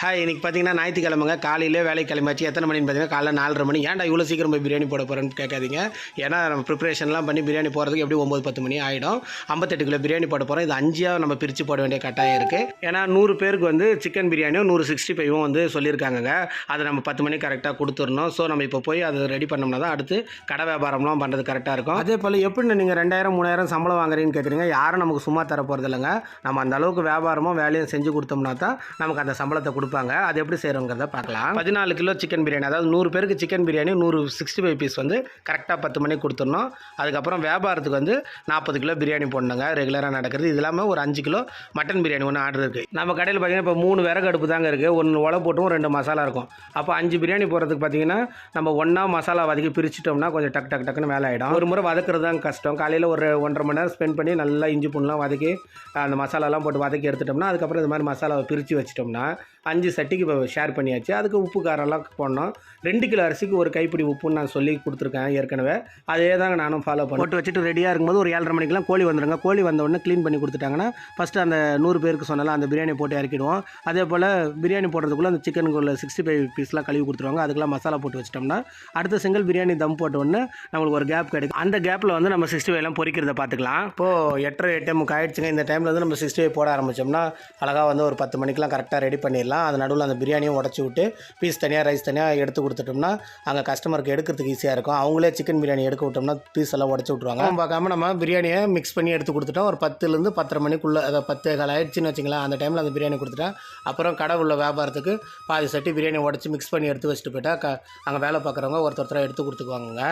Hi இன்னைக்கு பார்த்தீங்கன்னா ஞாயிற்றுக்கிழமைங்க. காலையிலே வேலைக்கு கிளம்பாச்சு எத்தனை மணின்னு பார்த்தீங்கன்னா காலைல நாலரை மணி. ஏன்டா இவ்வளோ சீக்கிரம் போய் பிரியாணி போட போகிறேன்னு கேட்காதீங்க. ஏன்னா நம்ம ப்ரிப்பரேஷன்லாம் பண்ணி பிரியாணி போகிறதுக்கு எப்படி ஒம்பது பத்து மணி ஆகிடும் ஐம்பத்தெட்டு கிலோ பிரியாணி போட போகிறோம் இது அஞ்சாக நம்ம பிரித்து போட வேண்டிய கட்டாயம் இருக்குது ஏன்னா நூறு பேருக்கு வந்து சிக்கன் பிரியாணியும் நூறு சிக்ஸ்டி ஃபைவும் வந்து சொல்லியிருக்காங்கங்க. அதை நம்ம பத்து மணி கரெக்டாக கொடுத்துடணும். ஸோ நம்ம இப்போ போய் அதை ரெடி பண்ணோம்னா தான் அடுத்து கடை வியாபாரம்லாம் பண்ணுறது கரெக்டாக இருக்கும். அதே போல் எப்படி நீங்கள் ரெண்டாயிரம் மூணாயிரம் சம்பளம் வாங்குறீங்கன்னு கேட்குறீங்க யாரும் நமக்கு சும்மா தர போகிறது இல்லைங்க நம்ம அந்த அளவுக்கு வியாபாரமும் வேலையும் செஞ்சு கொடுத்தோம்னா தான் நமக்கு அந்த சம்பளத்தை கொடுப்பாங்க. அது எப்படி செய்கிறோங்கிறத பார்க்கலாம். பதினாலு கிலோ சிக்கன் பிரியாணி அதாவது நூறு பேருக்கு சிக்கன் பிரியாணி நூறு சிக்ஸ்டி ஃபைவ் பீஸ் வந்து கரெக்டாக பத்து மணிக்கு கொடுத்துடணும். அதுக்கப்புறம் வியாபாரத்துக்கு வந்து நாற்பது கிலோ பிரியாணி போடணுங்க. ரெகுலராக நடக்கிறது. இது இல்லாமல் ஒரு அஞ்சு கிலோ மட்டன் பிரியாணி ஒன்று ஆர்டர் இருக்குது நம்ம கடையில் பார்த்தீங்கன்னா இப்போ மூணு விறகு அடுப்பு தாங்க இருக்குது ஒன்று உலை போட்டும் ரெண்டு மசாலா இருக்கும். அப்போ அஞ்சு பிரியாணி போடுறதுக்கு பார்த்தீங்கன்னா நம்ம ஒன்றா மசாலா வதக்கி பிரிச்சிட்டோம்னா கொஞ்சம் டக் டக் டக்குன்னு வேலை ஆகிடும் ஒரு முறை வதக்குறது தான் கஷ்டம். காலையில் ஒரு ஒன்றரை மணி நேரம் ஸ்பெண்ட் பண்ணி நல்லா இஞ்சி பூண்டுலாம் வதக்கி அந்த மசாலாலாம் போட்டு வதக்கி எடுத்துட்டோம்னா அதுக்கப்புறம் இந்த மாதிரி மசாலாவை பிரித்து வச்சிட்டோம்னா அஞ்சு சட்டிக்கு இப்போ ஷேர் பண்ணியாச்சு. அதுக்கு உப்பு காரம்லாம் போடணும். ரெண்டு கிலோ அரிசிக்கு ஒரு கைப்பிடி உப்புன்னு நான் சொல்லி கொடுத்துருக்கேன் ஏற்கனவே. அதே தாங்க நானும் ஃபாலோ பண்ணி போட்டு வச்சுட்டு ரெடியாக இருக்கும்போது ஒரு ஏழரை மணிக்கெலாம் கோழி வந்துடுங்க கோழி வந்தவுடனே க்ளீன் பண்ணி கொடுத்துட்டாங்கன்னா ஃபஸ்ட்டு அந்த நூறு பேருக்கு சொன்னால அந்த பிரியாணி போட்டு இறக்கிடுவோம். அதே போல் பிரியாணி போடுறதுக்குள்ளே அந்த சிக்கனுக்குள்ள சிக்ஸ்டி ஃபைவ் பீஸ்லாம் கழுவி கொடுத்துருவாங்க. அதுக்கெல்லாம் மசாலா போட்டு வச்சிட்டோம்னா அடுத்த செங்கல் பிரியாணி தம் போட்ட நம்மளுக்கு ஒரு கேப் கிடைக்கும். அந்த கேப்பில் வந்து நம்ம சிக்ஸ்டி ஃபைவ்லாம் பொரிக்கிறத பார்த்துக்கலாம். இப்போது எட்டரை எட்டே முக்கால் ஆயிடுச்சுங்க. இந்த டைமில் வந்து நம்ம சிக்ஸ்டி ஃபைவ் போட ஆரம்பித்தோம்னா அழகாக வந்து ஒரு பத்து மணிக்கெலாம் கரெக்டாக ரெடி பண்ணிடலாம். அது நடுவில் அந்த பிரியாணியும் உடச்சி விட்டு பீஸ் தனியாக ரைஸ் தனியாக எடுத்து கொடுத்துட்டோம்னா அங்கே கஸ்டமருக்கு எடுக்கிறதுக்கு ஈஸியாக இருக்கும். அவங்களே சிக்கன் பிரியாணி எடுக்க விட்டோம்னா பீஸ் எல்லாம் உடச்சி விட்ருவாங்க பார்க்காம நம்ம பிரியாணியை மிக்ஸ் பண்ணி எடுத்து கொடுத்துட்டோம். ஒரு பத்துலேருந்து பத்தரை மணிக்குள்ளே அதை பத்து கால் ஆயிடுச்சுன்னு வச்சுங்களேன் அந்த டைமில் அந்த பிரியாணி கொடுத்துட்டேன். அப்புறம் கடை உள்ள வியாபாரத்துக்கு பாதி சட்டி பிரியாணி உடச்சி மிக்ஸ் பண்ணி எடுத்து வச்சுட்டு போயிட்டா க அங்கே வேலை பார்க்குறவங்க ஒருத்தர் எடுத்து கொடுத்துக்குவாங்க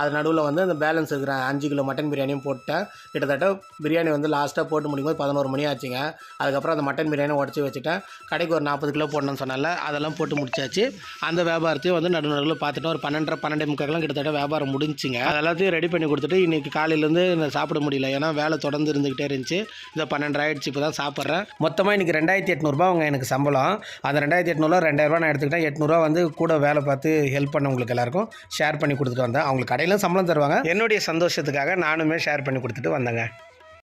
அது நடுவில் வந்து அந்த பேலன்ஸ் இருக்கிற அஞ்சு கிலோ மட்டன் பிரியாணியும் போட்டேன் கிட்டத்தட்ட பிரியாணி வந்து லாஸ்ட்டாக போட்டு முடிக்கும்போது பதினோரு மணி ஆச்சுங்க. அதுக்கப்புறம் அந்த மட்டன் பிரியாணி உடச்சி வச்சுட்டேன். கடைக்கு ஒரு நாற்பது கிலோ போடணும்னு சொன்னால அதெல்லாம் போட்டு முடிச்சாச்சு. அந்த வியாபாரத்தையும் வந்து நடுநடுவில் பார்த்துட்டு ஒரு பன்னெண்டரை பன்னெண்டு முக்காக்கெல்லாம் கிட்டத்தட்ட வியாபாரம் முடிஞ்சுங்க. எல்லாத்தையும் ரெடி பண்ணி கொடுத்துட்டு இன்றைக்கி காலையிலேருந்து நான் சாப்பிட முடியல. ஏன்னா வேலை தொடர்ந்து இருந்துக்கிட்டே இருந்துச்சு. இந்த பன்னெண்டு ஆயிடுச்சு இப்போ தான் சாப்பிட்றேன். மொத்தமாக இன்றைக்கி ரெண்டாயிரத்தி எட்நூறுபா அவங்க எனக்கு சம்பளம். அந்த ரெண்டாயிரத்தி எட்நூறுவா ரெண்டாயிரரூபா நான் எடுத்துக்கிட்டேன். எட்நூறுவா வந்து கூட வேலை பார்த்து ஹெல்ப் பண்ணவங்களுக்கு எல்லாருக்கும் ஷேர் பண்ணி கொடுத்துட்டு வந்தேன். அவங்களுக்கு கடையிலும் சம்பளம் தருவாங்க. என்னுடைய சந்தோஷத்துக்காக நானுமே ஷேர் பண்ணி கொடுத்துட்டு வந்தேங்க.